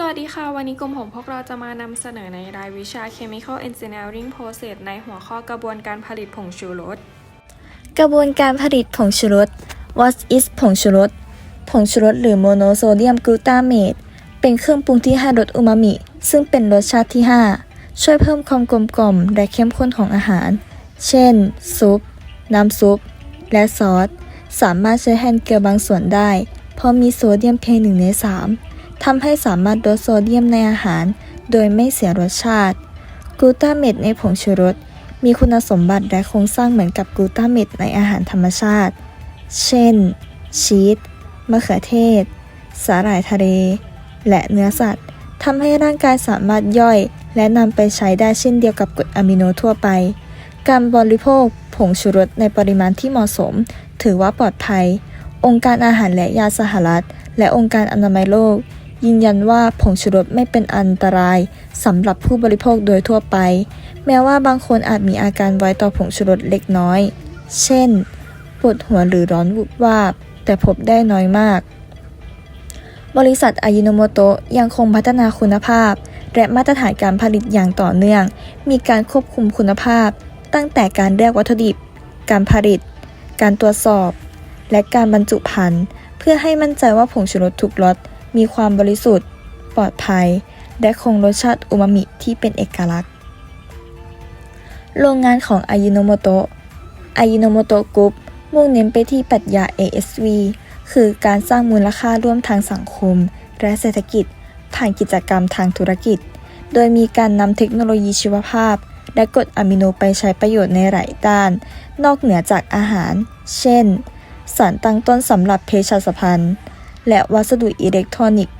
สวัสดีค่ะ วันนี้กลุ่มของพวกเราจะมานำเสนอในรายวิชา Chemical Engineering Process ในหัวข้อกระบวนการผลิตผงชูรส กระบวนการผลิตผงชูรส What is ผงชูรส ผงชูรสหรือโมโนโซเดียมกลูตาเมตเป็นเครื่องปรุงที่ให้รสอูมามิ ซึ่งเป็นรสชาติที่ 5 ช่วยเพิ่มความกลมกล่อมและเข้มข้นของอาหาร เช่น ซุป น้ำซุป และซอส สามารถใช้แทนเกลือบางส่วนได้ เพราะมีโซเดียมเพียงหนึ่งใน3 ทำให้สามารถลดโซเดียมในอาหาร โดยไม่เสียรสชาติกลูตาเมตในผงชูรส มีคุณสมบัติและโครงสร้างเหมือนกับกลูตาเมตในอาหารธรรมชาติ เช่น ชีสมะเขือเทศ สาหร่ายทะเล และเนื้อสัตว์ทำให้ร่างกายสามารถย่อยและนำไปใช้ได้เช่นเดียวกับกรดอะมิโนทั่วไป การบริโภคผงชูรสในปริมาณที่เหมาะสม ถือว่าปลอดภัย องค์การอาหารและยาสหรัฐ และองค์การอนามัยโลก ยืนยันว่าผงชูรสไม่เป็นอันตรายสำหรับผู้บริโภคโดยทั่วไป แม้ว่าบางคนอาจมีอาการไว้ต่อผงชูรสเล็กน้อย เช่น ปวดหัวหรือร้อนวุบวาบ แต่พบได้น้อยมาก บริษัทอายิโนโมโตะยังคงพัฒนาคุณภาพ และมาตรฐานการผลิตอย่างต่อเนื่อง มีการควบคุมคุณภาพ ตั้งแต่การเลือกวัตถุดิบ การผลิต การตรวจสอบ และการบรรจุภัณฑ์เพื่อให้มั่นใจว่าผงชูรสทุกรส มีความบริสุทธิ์ ปลอดภัย และคงรสชาติอูมามิที่เป็นเอกลักษณ์ โรงงานของอายิโนโมโตะอายิโนโมโตะกรุ๊ปมุ่งเน้นไปที่ปรัชญา ASV คือการสร้างมูลค่าร่วมทางสังคม และเศรษฐกิจ ผ่านกิจกรรมทางธุรกิจ โดยมีการนำเทคโนโลยีชีวภาพ และกรดอะมิโนไปใช้ประโยชน์ในหลายด้าน นอกเหนือจากอาหาร เช่น สารตั้งต้นสำหรับเภสัชภัณฑ์ และวัสดุอิเล็กทรอนิกส์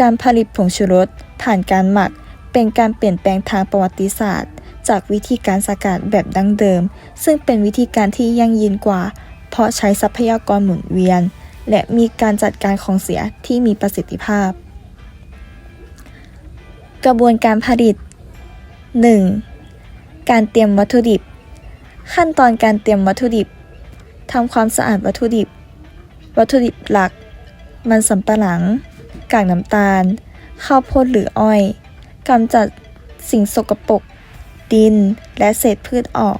การผลิตผงชูรสผ่านการหมัก เป็นการเปลี่ยนแปลงทางประวัติศาสตร์ จากวิธีการสกัดแบบดั้งเดิม ซึ่งเป็นวิธีการที่ยั่งยืนกว่า เพราะใช้ทรัพยากรหมุนเวียน และมีการจัดการของเสียที่มีประสิทธิภาพ กระบวนการผลิต 1. การเตรียมวัตถุดิบ ขั้นตอนการเตรียมวัตถุดิบทำความสะอาดวัตถุดิบ วัตถุดิบหลัก มันสำปะหลัง กากน้ำตาล ข้าวโพดหรืออ้อยกำจัดสิ่งสกปรกดินและเศษพืชออก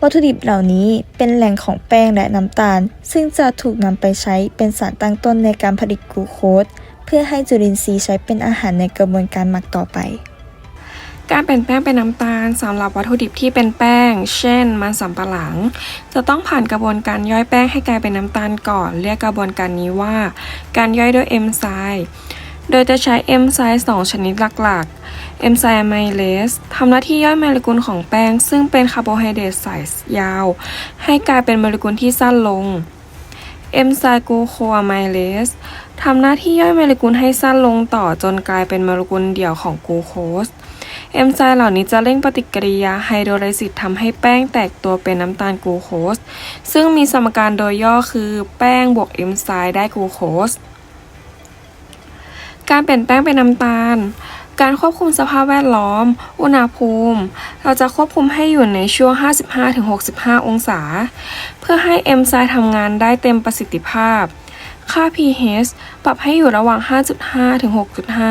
วัตถุดิบเหล่านี้เป็นแหล่งของแป้งและน้ำตาล ซึ่งจะถูกนำไปใช้เป็นสารตั้งต้นในการผลิตกลูโคสเพื่อให้จุลินทรีย์ใช้เป็นอาหารในกระบวนการหมักต่อไป การเปลี่ยนแป้งเป็นน้ำตาลสำหรับวัตถุดิบที่เป็นแป้ง เช่น มันสำปะหลัง จะต้องผ่านกระบวนการย่อยแป้งให้กลายเป็นน้ำตาลก่อน เรียกกระบวนการนี้ว่า การย่อยด้วยเอนไซม์โดยจะใช้เอนไซม์สองชนิดหลักๆเอนไซม์ไมเลสทำหน้าที่ย่อยโมเลกุลของแป้ง ซึ่งเป็นคาร์โบไฮเดรตสายยาว ให้กลายเป็นโมเลกุลที่สั้นลงเอนไซม์กูโคอะไมเลสทำหน้าที่ย่อยโมเลกุลให้สั้นลงต่อจนกลายเป็นโมเลกุลเดี่ยวของกูโคส เอนไซม์เหล่านี้จะเร่งปฏิกิริยาไฮโดรไลซิสทำให้แป้งแตกตัวเป็นน้ำตาลกลูโคส ซึ่งมีสมการโดยย่อคือแป้งบวกเอนไซม์ได้กลูโคส การเปลี่ยนแป้งเป็นน้ำตาล การควบคุมสภาพแวดล้อม อุณหภูมิ เราจะควบคุมให้อยู่ในช่วง 55-65 องศา เพื่อให้เอนไซม์ทำงานได้เต็มประสิทธิภาพ ค่า pH ปรับให้อยู่ระหว่าง 5.5 ถึง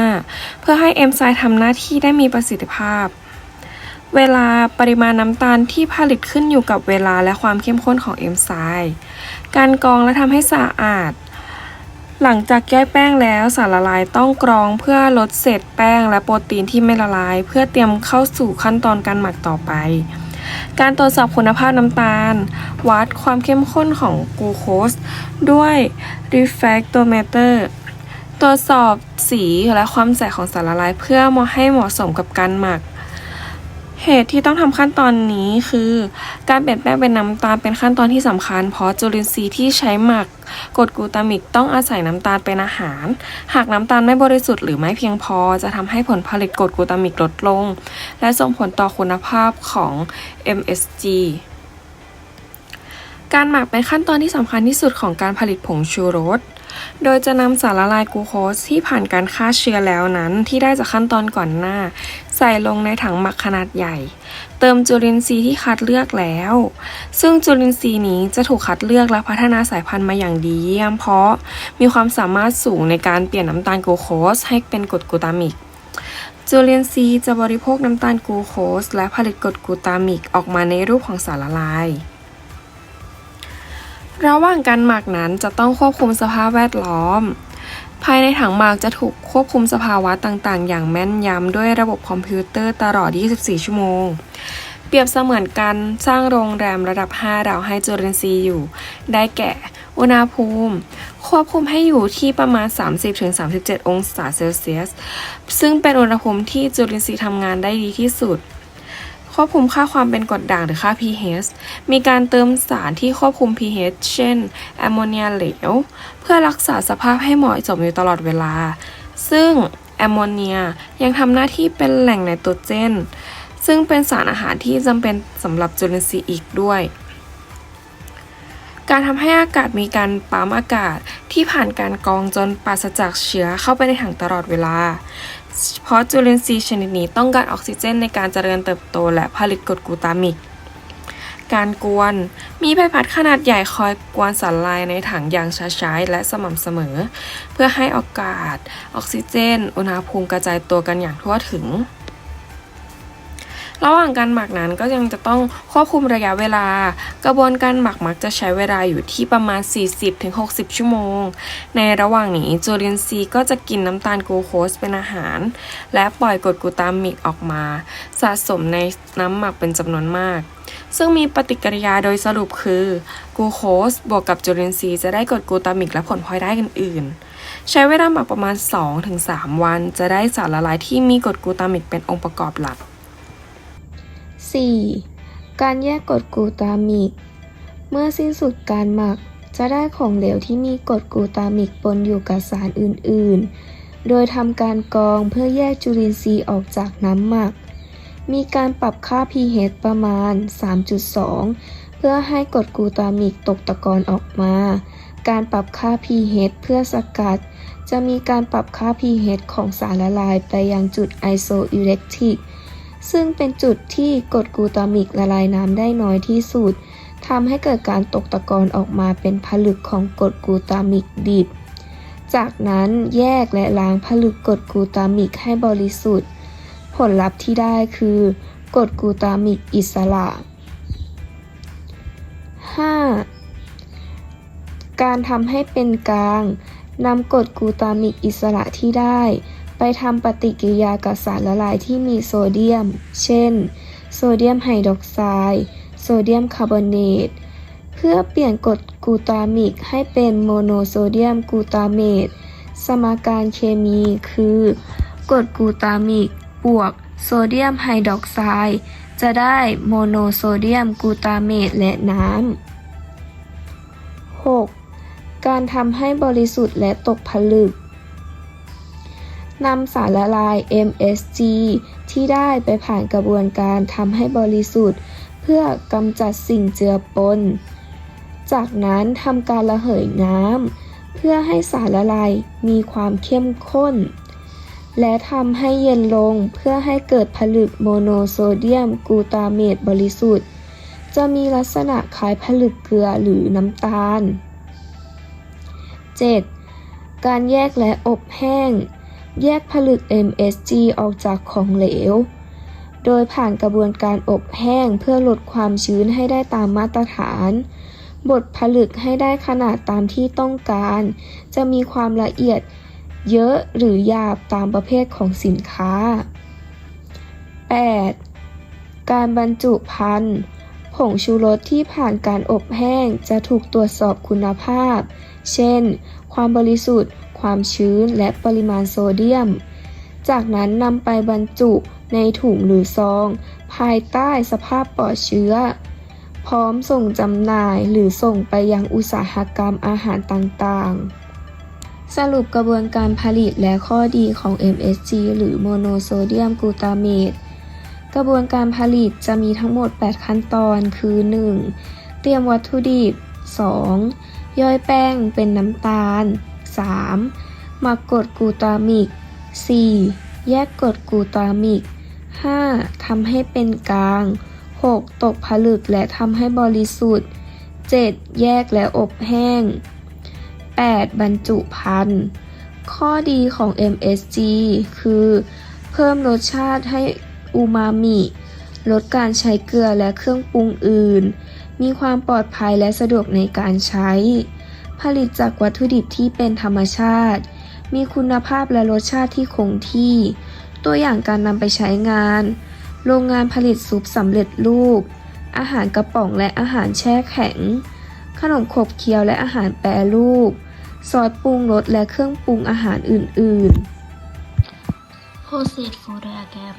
6.5 เพื่อให้เอนไซม์ทำหน้าที่ได้มีประสิทธิภาพ เวลาปริมาณน้ำตาลที่ผลิตขึ้นอยู่กับเวลาและความเข้มข้นของเอนไซม์การกรองและทำให้สะอาด หลังจากย่อยแป้งแล้วสารละลายต้องกรองเพื่อลดเศษแป้งและโปรตีนที่ไม่ละลาย เพื่อเตรียมเข้าสู่ขั้นตอนการหมักต่อไป การตรวจสอบคุณภาพน้ำตาล วัดความเข้มข้นของกลูโคสด้วย refractometer ตรวจสอบสีและความใสของสารละลายเพื่อมอให้เหมาะสมกับการหมัก เหตุที่ต้องทำขั้นตอนนี้คือ การเปลี่ยนแปลงเป็นน้ำตาลเป็นขั้นตอนที่สำคัญ เพราะจุลินทรีย์ที่ใช้หมักกรดกลูตามิกต้องอาศัยน้ำตาลเป็นอาหาร หากน้ำตาลไม่บริสุทธิ์หรือไม่เพียงพอ จะทำให้ผลผลิตกรดกลูตามิกลดลง และส่งผลต่อคุณภาพของ MSG การหมักเป็นขั้นตอนที่สำคัญที่สุดของการผลิตผงชูรส โดยจะนำสารละลายกลูโคสที่ผ่านการฆ่าเชื้อแล้วนั้นที่ได้จากขั้นตอนก่อนหน้า ใส่ลงในถังหมักขนาดใหญ่ เติมจุลินทรีย์ที่คัดเลือกแล้ว ซึ่งจุลินทรีย์นี้จะถูกคัดเลือกและพัฒนาสายพันธุ์มาอย่างดีเยี่ยมเพราะมีความสามารถสูงในการเปลี่ยนน้ำตาลกลูโคสให้เป็นกรดกลูตามิกจุลินทรีย์จะบริโภคน้ำตาลกลูโคสและผลิตกรดกลูตามิกออกมาในรูปของสารละลาย ระหว่างการหมักนั้นจะต้องควบคุมสภาพแวดล้อม ภายในถังหมักจะถูกควบคุมสภาวะต่างๆ อย่างแม่นยำด้วยระบบคอมพิวเตอร์ตลอด 24 ชั่วโมง เปรียบเสมือนการสร้างโรงแรมระดับ 5 ดาวให้จุลินทรีย์อยู่ ได้แก่ อุณหภูมิ ควบคุมให้อยู่ที่ประมาณ 30-37 องศาเซลเซียส ซึ่งเป็นอุณหภูมิที่จุลินทรีย์ทำงานได้ดีที่สุดควบคุมค่าความเป็นกรดด่างหรือค่า pH มีการเติมสารที่ควบคุม pH เช่นแอมโมเนียเหลว เพื่อรักษาสภาพให้เหมาะสมอยู่ตลอดเวลา ซึ่งแอมโมเนียยังทำหน้าที่เป็นแหล่งไนโตรเจน ซึ่งเป็นสารอาหารที่จำเป็นสำหรับจุลินทรีย์อีกด้วย การทำให้อากาศมีการปั๊มอากาศที่ผ่านการกรองจนปราศจากเชื้อเข้าไปในถังตลอดเวลาเพราะจุลินทรีย์ชนิดนี้ต้องการออกซิเจนในการเจริญเติบโตและผลิตกรดกลูตามิก การกวน มีใบพัดขนาดใหญ่คอยกวนสารลายในถังอย่างช้าๆและสม่ำเสมอ เพื่อให้อากาศ ออกซิเจน อุณหภูมิกระจายตัวกันอย่างทั่วถึง ระหว่างการหมักนั้นก็ยังจะต้องควบคุมระยะเวลา กระบวนการหมักมักจะใช้เวลาอยู่ที่ประมาณ 40-60 ชั่วโมง ในระหว่างนี้จุลินทรีย์ก็จะกินน้ำตาลกลูโคสเป็นอาหาร และปล่อยกรดกลูตามิกออกมา สะสมในน้ำหมักเป็นจำนวนมาก ซึ่งมีปฏิกิริยาโดยสรุปคือกลูโคสบวกกับจุลินทรีย์จะได้กรดกลูตามิกและผลพลอยได้อื่นๆ ใช้เวลาหมักประมาณ 2-3 วัน จะได้สารละลายที่มีกรดกลูตามิกเป็นองค์ประกอบหลัก 4. การแยกกรดกลูตามิก เมื่อสิ้นสุดการหมักจะได้ของเหลวที่มีกรดกลูตามิกปนอยู่กับสารอื่นๆ โดยทำการกรองเพื่อแยกจุลินทรีย์ออกจากน้ำหมัก มีการปรับค่า pH ประมาณ 3.2 เพื่อให้กรดกูตามิกตกตะกอนออกมา การปรับค่า pH เพื่อสกัด จะมีการปรับค่า pH ของสารละลายไปยังจุดไอโซอิเล็กทริกซึ่งเป็นจุดที่กรดกูตามิกละลายน้ำได้น้อยที่สุดทำให้เกิดการตกตะกอนออกมาเป็นผลึกของกรดกูตามิกดิบ จากนั้นแยกและล้างผลึกกรดกูตามิกให้บริสุทธิ์ ผลลัพธ์ที่ได้คือกรดกูตามิกอิสระ 5. การทำให้เป็นกลางนำกรดกูตามิกอิสระที่ได้ ไปทำปฏิกิริยากับสารละลายที่มีโซเดียม เช่น โซเดียมไฮดรอกไซด์ โซเดียมคาร์บอเนต เพื่อเปลี่ยนกรดกูตามิกให้เป็นโมโนโซเดียมกูตาเมต สมการเคมีคือกรดกูตามิก บวกโซเดียมไฮดรอกไซด์จะได้โมโนโซเดียมกลูตาเมตและน้ำ 6. การทำให้บริสุทธิ์และตกผลึกนำสารละลาย MSG ที่ได้ไปผ่านกระบวนการทำให้บริสุทธิ์ เพื่อกำจัดสิ่งเจือปน จากนั้นทำการระเหยน้ำ เพื่อให้สารละลายมีความเข้มข้น และทำให้เย็นลงเพื่อให้เกิดผลึกโมโนโซเดียมกูตาเมตบริสุทธิ์ จะมีลักษณะคล้ายผลึกเกลือหรือน้ำตาล 7. การแยกและอบแห้ง แยกผลึก MSG ออกจากของเหลว โดยผ่านกระบวนการอบแห้งเพื่อลดความชื้นให้ได้ตามมาตรฐาน บดผลึกให้ได้ขนาดตามที่ต้องการ จะมีความละเอียด เยอะหรือหยาบตามประเภทของสินค้า 8. การบรรจุภัณฑ์ผงชูรสที่ผ่านการอบแห้งจะถูกตรวจสอบคุณภาพ เช่น ความบริสุทธิ์ ความชื้น และปริมาณโซเดียม จากนั้นนำไปบรรจุในถุงหรือซอง ภายใต้สภาพปลอดเชื้อ พร้อมส่งจำหน่ายหรือส่งไปยังอุตสาหกรรมอาหารต่างๆ สรุปกระบวนการผลิตและข้อดีของ MSG หรือโมโนโซเดียมกลูตาเมต กระบวนการผลิตจะมีทั้งหมด 8 ขั้นตอนคือ 1. เตรียมวัตถุดิบ 2. ย่อยแป้งเป็นน้ำตาล 3. หมักกรดกลูตามิก 4. แยกกรดกลูตามิก 5. ทำให้เป็นกลาง 6. ตกผลึกและทำให้บริสุทธิ์ 7. แยกและอบแห้ง 8. บรรจุภัณฑ์ ข้อดีของ MSG คือ เพิ่มรสชาติให้อูมามิ ลดการใช้เกลือและเครื่องปรุงอื่น มีความปลอดภัยและสะดวกในการใช้ ผลิตจากวัตถุดิบที่เป็นธรรมชาติ มีคุณภาพและรสชาติที่คงที่ ตัวอย่างการนำไปใช้งาน โรงงานผลิตซุปสำเร็จรูป อาหารกระป๋องและอาหารแช่แข็ง ขนมขบเคี้ยวและอาหารแปรรูป ซอสปรุงรสและเครื่องปรุงอาหารอื่น ๆ Process for Diagram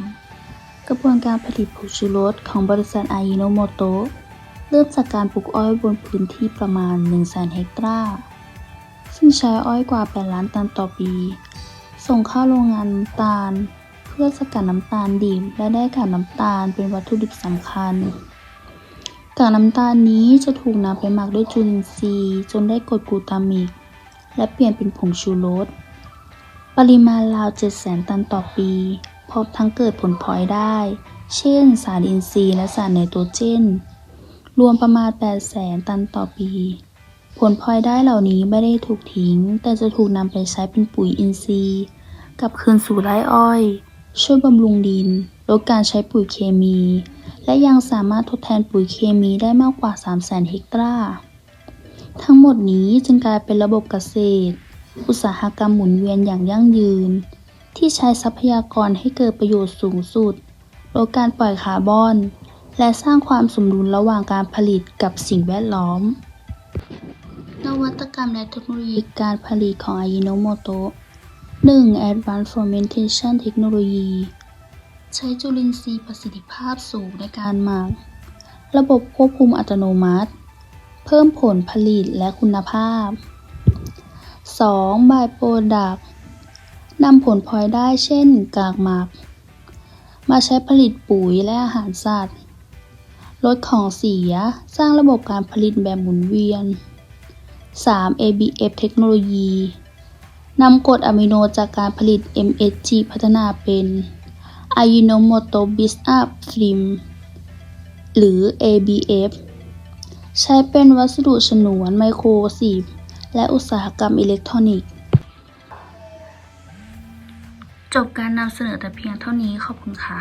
กระบวนการผลิตผงชูรสของบริษัทอายิโนโมโตะเริ่มจากการปลูกอ้อยบนพื้นที่ประมาณ100,000เฮกตาร์ ซึ่งใช้อ้อยกว่า 8 ล้านตันต่อปี ส่งเข้าโรงงานน้ำตาล เพื่อสกัดน้ำตาลดิบและได้กากน้ำตาลเป็นวัตถุดิบสำคัญ กากน้ำตาลนี้จะถูกนำไปหมักด้วยจุลินทรีย์จนได้กรดกลูตามิก และเปลี่ยนเป็นผงชูรส ปริมาณราว 700,000 ตันต่อปี พบทั้งเกิดผลพลอยได้ เช่น สารอินทรีย์และสารไนโตรเจน รวมประมาณ 800,000 ตันต่อปี ผลพลอยได้เหล่านี้ไม่ได้ถูกทิ้ง แต่จะถูกนำไปใช้เป็นปุ๋ยอินทรีย์กลับคืนสู่ไร่อ้อย ช่วยบำรุงดิน ลดการใช้ปุ๋ยเคมี และยังสามารถทดแทนปุ๋ยเคมีได้มากกว่า 300,000 เฮกตาร์ ทั้งหมดนี้จึงกลายเป็นระบบเกษตร อุตสาหกรรมหมุนเวียนอย่างยั่งยืน ที่ใช้ทรัพยากรให้เกิดประโยชน์สูงสุดลดการปล่อยคาร์บอน และสร้างความสมดุลระหว่างการผลิตกับสิ่งแวดล้อม นวัตกรรมและเทคโนโลยีการผลิตของอายิโนโมโตะ 1. Advanced Fermentation Technology ใช้จุลินทรีย์ประสิทธิภาพสูงในการหมัก ระบบควบคุมอัตโนมัติ เพิ่มผลผลิตและคุณภาพ 2. By Product นำผลพลอยได้เช่น กากหมัก มาใช้ผลิตปุ๋ยและอาหารสัตว์ ลดของเสีย สร้างระบบการผลิตแบบหมุนเวียน 3. ABF เทคโนโลยีนำกรดอะมิโนจากการผลิต MSG พัฒนาเป็น Ajinomoto Build-up Film หรือ ABF ใช้เป็นวัสดุฉนวนไมโครซีฟและอุตสาหกรรมอิเล็กทรอนิกส์ จบการนำเสนอแต่เพียงเท่านี้ขอบคุณค่ะ